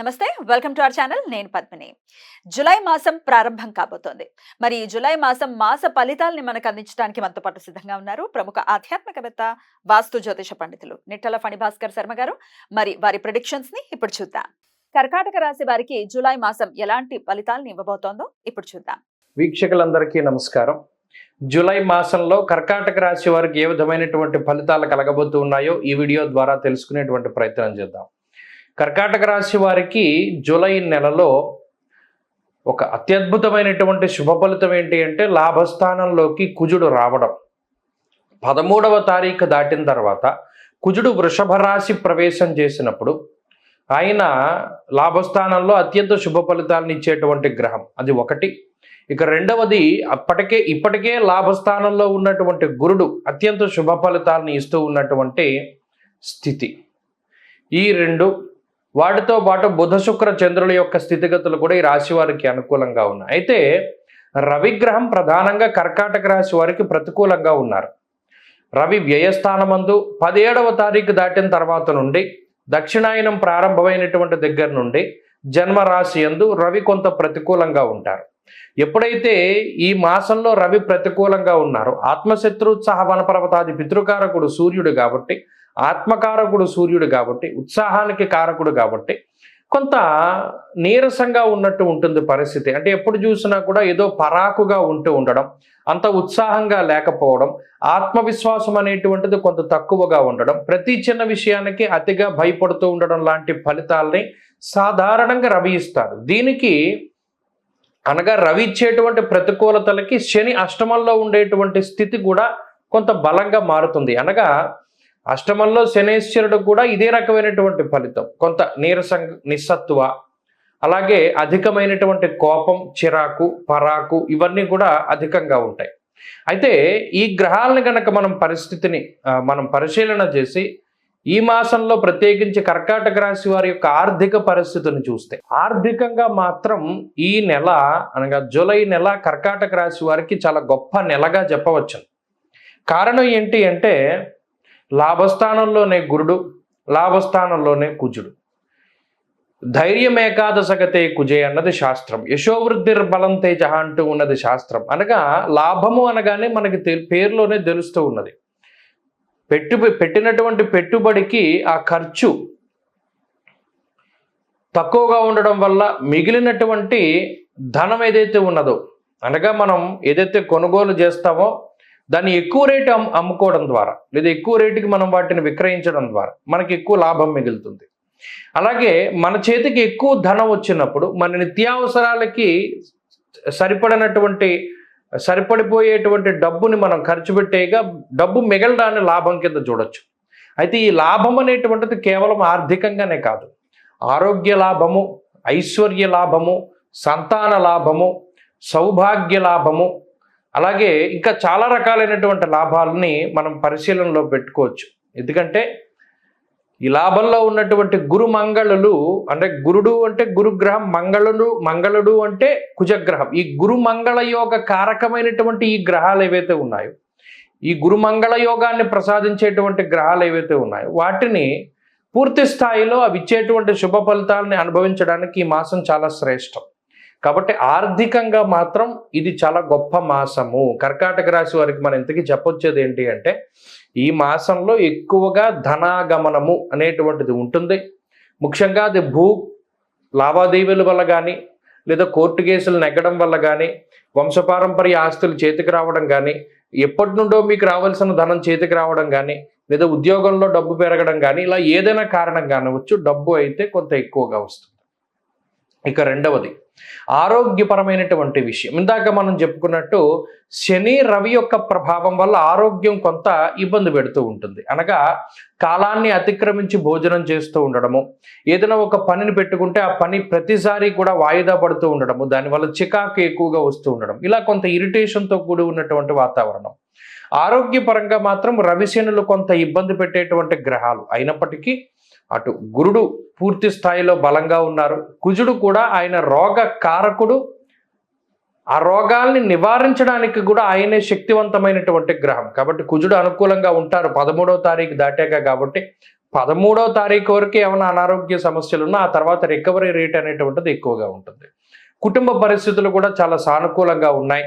నమస్తే welcome to our channel. నేను Padmini. July మాసం ప్రారంభం కాబోతోంది. మరి ఈ జులై మాసం మాస ఫలితాలని మనకు అందించడానికి మనతో పాటు సిద్ధంగా ఉన్నారు ప్రముఖ ఆధ్యాత్మికవేత్త వాస్తు జ్యోతిష పండితులు నిట్టల ఫణిభాస్కర్ శర్మ గారు. మరి వారి ప్రొడిక్షన్స్ని ఇప్పుడు చూద్దాం. కర్కాటక రాశి వారికి జూలై మాసం ఎలాంటి ఫలితాలను ఇవ్వబోతోందో ఇప్పుడు చూద్దాం. వీక్షకులందరికీ నమస్కారం. జూలై మాసంలో కర్కాటక రాశి వారికి ఏ విధమైనటువంటి ఫలితాలు కలగబోతున్నాయో ఈ వీడియో ద్వారా తెలుసుకునేటువంటి ప్రయత్నం చేద్దాం. కర్కాటక రాశి వారికి జూలై నెలలో ఒక అత్యద్భుతమైనటువంటి శుభ ఫలితం ఏంటి అంటే లాభస్థానంలోకి కుజుడు రావడం. పదమూడవ తారీఖు దాటిన తర్వాత కుజుడు వృషభ రాశి ప్రవేశం చేసినప్పుడు ఆయన లాభస్థానంలో అత్యంత శుభ ఫలితాలను ఇచ్చేటువంటి గ్రహం. అది ఒకటి. ఇక రెండవది అప్పటికే ఇప్పటికే లాభస్థానంలో ఉన్నటువంటి గురుడు అత్యంత శుభ ఫలితాలను ఇస్తూ ఉన్నటువంటి స్థితి. ఈ రెండు వాటితో పాటు బుధ శుక్ర చంద్రుల యొక్క స్థితిగతులు కూడా ఈ రాశి వారికి అనుకూలంగా ఉన్నాయి. అయితే రవిగ్రహం ప్రధానంగా కర్కాటక రాశి వారికి ప్రతికూలంగా ఉన్నారు. రవి వ్యయస్థానమందు పదిహేడవ తారీఖు దాటిన తర్వాత నుండి దక్షిణాయనం ప్రారంభమైనటువంటి దగ్గర నుండి జన్మరాశి యందు రవి కొంత ప్రతికూలంగా ఉంటారు. ఎప్పుడైతే ఈ మాసంలో రవి ప్రతికూలంగా ఉన్నారో ఆత్మశత్రుత్సాహ వనపర్వతాది పితృకారకుడు సూర్యుడు కాబట్టి ఆత్మకారకుడు సూర్యుడు కాబట్టి ఉత్సాహానికి కారకుడు కాబట్టి కొంత నీరసంగా ఉన్నట్టు ఉంటుంది పరిస్థితి. అంటే ఎప్పుడు చూసినా కూడా ఏదో పరాకుగా ఉంటూ ఉండడం అంత ఉత్సాహంగా లేకపోవడం ఆత్మవిశ్వాసం అనేటువంటిది కొంత తక్కువగా ఉండడం ప్రతి చిన్న విషయానికి అతిగా భయపడుతూ ఉండడం లాంటి ఫలితాలని సాధారణంగా రవి ఇస్తారు. దీనికి అనగా రవి ఇచ్చేటువంటి ప్రతికూలతలకి శని అష్టమంలో ఉండేటువంటి స్థితి కూడా కొంత బలంగా మారుతుంది. అనగా అష్టమంలో శనేశ్వరుడు కూడా ఇదే రకమైనటువంటి ఫలితం. కొంత నీరసం నిస్సత్వ అలాగే అధికమైనటువంటి కోపం చిరాకు పరాకు ఇవన్నీ కూడా అధికంగా ఉంటాయి. అయితే ఈ గ్రహాలను కనుక మనం పరిస్థితిని మనం పరిశీలన చేసి ఈ మాసంలో ప్రత్యేకించి కర్కాటక రాశి వారి యొక్క ఆర్థిక పరిస్థితిని చూస్తే ఆర్థికంగా మాత్రం ఈ నెల అనగా జూలై నెల కర్కాటక రాశి వారికి చాలా గొప్ప నెలగా చెప్పవచ్చు. కారణం ఏంటి అంటే లాభస్థానంలోనే గురుడు లాభస్థానంలోనే కుజుడు. ధైర్యం ఏకాదశగతే కుజే అన్నది శాస్త్రం. యశోవృద్ధిర్ బలం తేజ అంటూ ఉన్నది శాస్త్రం. అనగా లాభము అనగానే మనకి పేరులోనే తెలుస్తూ ఉన్నది. పెట్టు పెట్టినటువంటి పెట్టుబడికి ఆ ఖర్చు తక్కువగా ఉండడం వల్ల మిగిలినటువంటి ధనం ఏదైతే ఉన్నదో అనగా మనం ఏదైతే కొనుగోలు చేస్తామో దాన్ని ఎక్కువ రేటు అమ్ముకోవడం ద్వారా లేదా ఎక్కువ రేటుకి మనం వాటిని విక్రయించడం ద్వారా మనకి ఎక్కువ లాభం మిగులుతుంది. అలాగే మన చేతికి ఎక్కువ ధనం వచ్చినప్పుడు మన నిత్యావసరాలకి సరిపడినటువంటి సరిపడిపోయేటువంటి డబ్బుని మనం ఖర్చు పెట్టేగా డబ్బు మిగలడాన్ని లాభం కింద చూడొచ్చు. అయితే ఈ లాభం అనేటువంటిది కేవలం ఆర్థికంగానే కాదు. ఆరోగ్య లాభము ఐశ్వర్య లాభము సంతాన లాభము సౌభాగ్య లాభము అలాగే ఇంకా చాలా రకాలైనటువంటి లాభాలని మనం పరిశీలనలో పెట్టుకోవచ్చు. ఎందుకంటే ఈ లాభంలో ఉన్నటువంటి గురు మంగళులు అంటే గురుడు అంటే గురుగ్రహం మంగళుడు మంగళుడు అంటే కుజగ్రహం. ఈ గురు మంగళ యోగ కారకమైనటువంటి ఈ గ్రహాలు ఏవైతే ఉన్నాయో ఈ గురు మంగళ యోగాన్ని ప్రసాదించేటువంటి గ్రహాలు ఏవైతే ఉన్నాయో వాటిని పూర్తి స్థాయిలో అవి ఇచ్చేటువంటి శుభ ఫలితాలని అనుభవించడానికి ఈ మాసం చాలా శ్రేష్టం. కాబట్టి ఆర్థికంగా మాత్రం ఇది చాలా గొప్ప మాసము. కర్కాటక రాశి వారికి మనం ఇంతకీ చెప్పొచ్చేది ఏంటి అంటే ఈ మాసంలో ఎక్కువగా ధనాగమనము అనేటువంటిది ఉంటుంది. ముఖ్యంగా అది భూ లావాదేవీల వల్ల కానీ లేదా కోర్టు కేసులు నెగ్గడం వల్ల కానీ వంశపారంపర్య ఆస్తులు చేతికి రావడం కానీ ఎప్పటి నుండో మీకు రావాల్సిన ధనం చేతికి రావడం కానీ లేదా ఉద్యోగంలో డబ్బు పెరగడం కానీ ఇలా ఏదైనా కారణం కానివచ్చు డబ్బు అయితే కొంత ఎక్కువగా వస్తుంది. ఇక రెండవది ఆరోగ్యపరమైనటువంటి విషయం. ఇందాక మనం చెప్పుకున్నట్టు శని రవి యొక్క ప్రభావం వల్ల ఆరోగ్యం కొంత ఇబ్బంది పెడుతూ ఉంటుంది. అనగా కాలాన్ని అతిక్రమించి భోజనం చేస్తూ ఉండడము ఏదైనా ఒక పనిని పెట్టుకుంటే ఆ పని ప్రతిసారి కూడా వాయిదా పడుతూ ఉండడము దానివల్ల చికాకు ఎక్కువగా వస్తూ ఉండడం ఇలా కొంత ఇరిటేషన్తో కూడి ఉన్నటువంటి వాతావరణం. ఆరోగ్యపరంగా మాత్రం రవిశనులు కొంత ఇబ్బంది పెట్టేటువంటి గ్రహాలు అయినప్పటికీ అటు గురుడు పూర్తి స్థాయిలో బలంగా ఉన్నారు. కుజుడు కూడా ఆయన రోగ కారకుడు. ఆ రోగాల్ని నివారించడానికి కూడా ఆయనే శక్తివంతమైనటువంటి గ్రహం. కాబట్టి కుజుడు అనుకూలంగా ఉంటారు. పదమూడవ తారీఖు దాటాక కాబట్టి పదమూడవ తారీఖు వరకు ఏమైనా అనారోగ్య సమస్యలు ఉన్నా ఆ తర్వాత రికవరీ రేట్ అనేటువంటిది ఎక్కువగా ఉంటుంది. కుటుంబ పరిస్థితులు కూడా చాలా సానుకూలంగా ఉన్నాయి.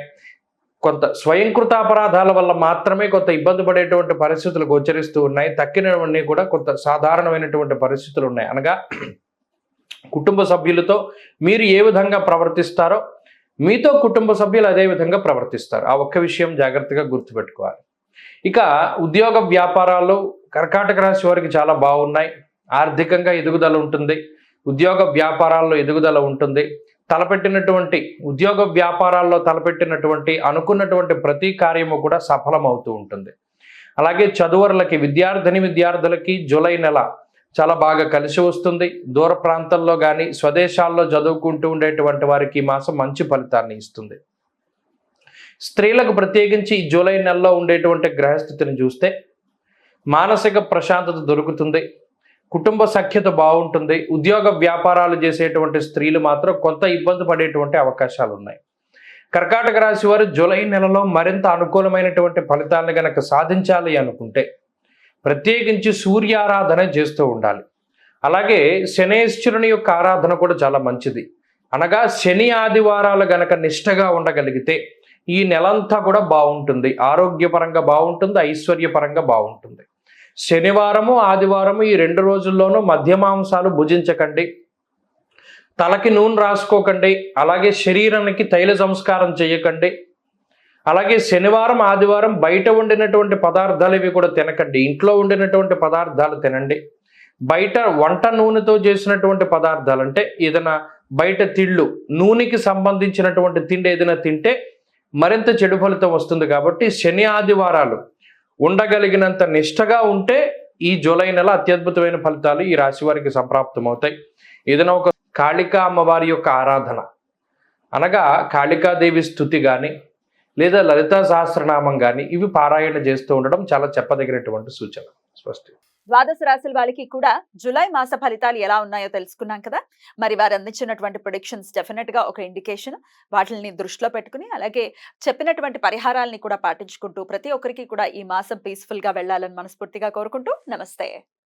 కొంత స్వయంకృత అపరాధాల వల్ల మాత్రమే కొంత ఇబ్బంది పడేటువంటి పరిస్థితులు గోచరిస్తూ ఉన్నాయి. తక్కినవన్నీ కూడా కొంత సాధారణమైనటువంటి పరిస్థితులు ఉన్నాయి. అనగా కుటుంబ సభ్యులతో మీరు ఏ విధంగా ప్రవర్తిస్తారో మీతో కుటుంబ సభ్యులు అదే విధంగా ప్రవర్తిస్తారు. ఆ ఒక్క విషయం జాగ్రత్తగా గుర్తుపెట్టుకోవాలి. ఇక ఉద్యోగ వ్యాపారాలు కర్కాటక రాశి వారికి చాలా బాగున్నాయి. ఆర్థికంగా ఎదుగుదల ఉంటుంది. ఉద్యోగ వ్యాపారాల్లో ఎదుగుదల ఉంటుంది. తలపెట్టినటువంటి ఉద్యోగ వ్యాపారాల్లో తలపెట్టినటువంటి అనుకున్నటువంటి ప్రతి కార్యము కూడా సఫలమవుతూ ఉంటుంది. అలాగే చదువరులకి విద్యార్థిని విద్యార్థులకి జూలై నెల చాలా బాగా కలిసి వస్తుంది. దూర ప్రాంతాల్లో కానీ స్వదేశాల్లో చదువుకుంటూ ఉండేటువంటి వారికి ఈ మాసం మంచి ఫలితాన్ని ఇస్తుంది. స్త్రీలకు ప్రత్యేకించి ఈ జూలై నెలలో ఉండేటువంటి గ్రహస్థితిని చూస్తే మానసిక ప్రశాంతత దొరుకుతుంది. కుటుంబ సఖ్యత బాగుంటుంది. ఉద్యోగ వ్యాపారాలు చేసేటువంటి స్త్రీలు మాత్రం కొంత ఇబ్బంది పడేటువంటి అవకాశాలు ఉన్నాయి కర్కాటక రాశి వారు జూలై నెలలో మరింత అనుకూలమైనటువంటి ఫలితాలను గనక సాధించాలి అనుకుంటే ప్రత్యేకించి సూర్యారాధన చేస్తూ ఉండాలి. అలాగే శనేశ్వరుని యొక్క ఆరాధన కూడా చాలా మంచిది. అనగా శని ఆదివారాలు గనక నిష్టగా ఉండగలిగితే ఈ నెలంతా కూడా బాగుంటుంది. ఆరోగ్యపరంగా బాగుంటుంది ఐశ్వర్యపరంగా బాగుంటుంది. శనివారము ఆదివారము ఈ రెండు రోజుల్లోనూ మధ్యమాంసాలు భుజించకండి. తలకి నూనె రాసుకోకండి. అలాగే శరీరానికి తైల సంస్కారం చేయకండి. అలాగే శనివారం ఆదివారం బయట వండినటువంటి పదార్థాలు ఇవి కూడా తినకండి. ఇంట్లో వండినటువంటి పదార్థాలు తినండి. బయట వంట నూనెతో చేసినటువంటి పదార్థాలు అంటే ఏదైనా బయట తిళ్ళు నూనెకి సంబంధించినటువంటి తిండి ఏదైనా తింటే మరింత చెడు ఫలితం వస్తుంది కాబట్టి శని ఆదివారాలు ఉండగలిగినంత నిష్టగా ఉంటే ఈ జూలై నెల అత్యద్భుతమైన ఫలితాలు ఈ రాశి వారికి సంప్రాప్తమవుతాయి. ఏదైనా ఒక కాళికా అమ్మవారి యొక్క ఆరాధన. అనగా కాళికాదేవి స్థుతి కానీ లేదా లలితా సహస్రనామం కానీ ఇవి పారాయణ చేస్తూ ఉండడం చాలా చెప్పదగినటువంటి సూచన. స్పష్టం ద్వాదశ రాశుల వాళ్ళకి కూడా జూలై మాస ఫలితాలు ఎలా ఉన్నాయో తెలుసుకున్నాం కదా. మరి వారు అందించినటువంటి ప్రొడిక్షన్స్ డెఫినెట్గా ఒక ఇండికేషన్ వాటిని దృష్టిలో పెట్టుకుని అలాగే చెప్పినటువంటి పరిహారాలని కూడా పాటించుకుంటూ ప్రతి ఒక్కరికి కూడా ఈ మాసం పీస్ఫుల్గా వెళ్ళాలని మనస్ఫూర్తిగా కోరుకుంటూ నమస్తే.